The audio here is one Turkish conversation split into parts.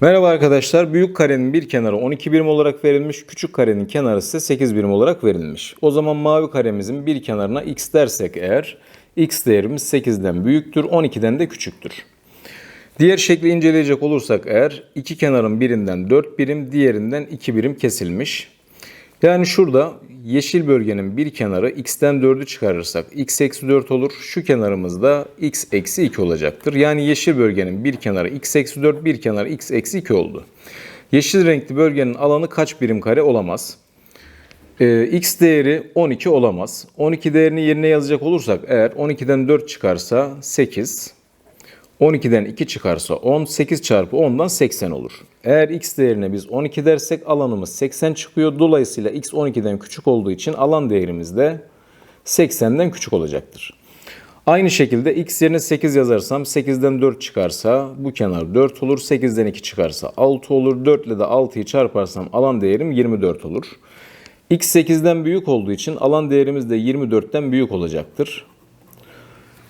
Merhaba arkadaşlar. Büyük karenin bir kenarı 12 birim olarak verilmiş. Küçük karenin kenarı ise 8 birim olarak verilmiş. O zaman mavi karemizin bir kenarına x dersek eğer x değerimiz 8'den büyüktür, 12'den de küçüktür. Diğer şekli inceleyecek olursak eğer iki kenarın birinden 4 birim, diğerinden 2 birim kesilmiş. Yani şurada yeşil bölgenin bir kenarı x'ten 4'ü çıkarırsak x eksi 4 olur. Şu kenarımızda x eksi 2 olacaktır. Yani yeşil bölgenin bir kenarı x eksi 4, bir kenarı x eksi 2 oldu. Yeşil renkli bölgenin alanı kaç birim kare olamaz? Ee, x değeri 12 olamaz. 12 değerini yerine yazacak olursak eğer 12'den 4 çıkarsa 8, 12'den 2 çıkarsa 10, 8 çarpı 10'dan 80 olur. Eğer x değerine biz 12 dersek alanımız 80 çıkıyor. Dolayısıyla x 12'den küçük olduğu için alan değerimiz de 80'den küçük olacaktır. Aynı şekilde x yerine 8 yazarsam 8'den 4 çıkarsa bu kenar 4 olur. 8'den 2 çıkarsa 6 olur. 4 ile de 6'yı çarparsam alan değerim 24 olur. x 8'den büyük olduğu için alan değerimiz de 24'ten büyük olacaktır.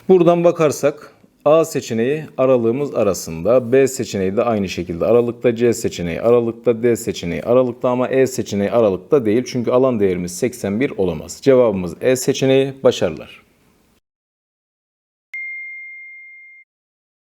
Buradan bakarsak A seçeneği aralığımız arasında, B seçeneği de aynı şekilde aralıkta, C seçeneği aralıkta, D seçeneği aralıkta ama E seçeneği aralıkta değil. Çünkü alan değerimiz 81 olamaz. Cevabımız E seçeneği. Başarılar.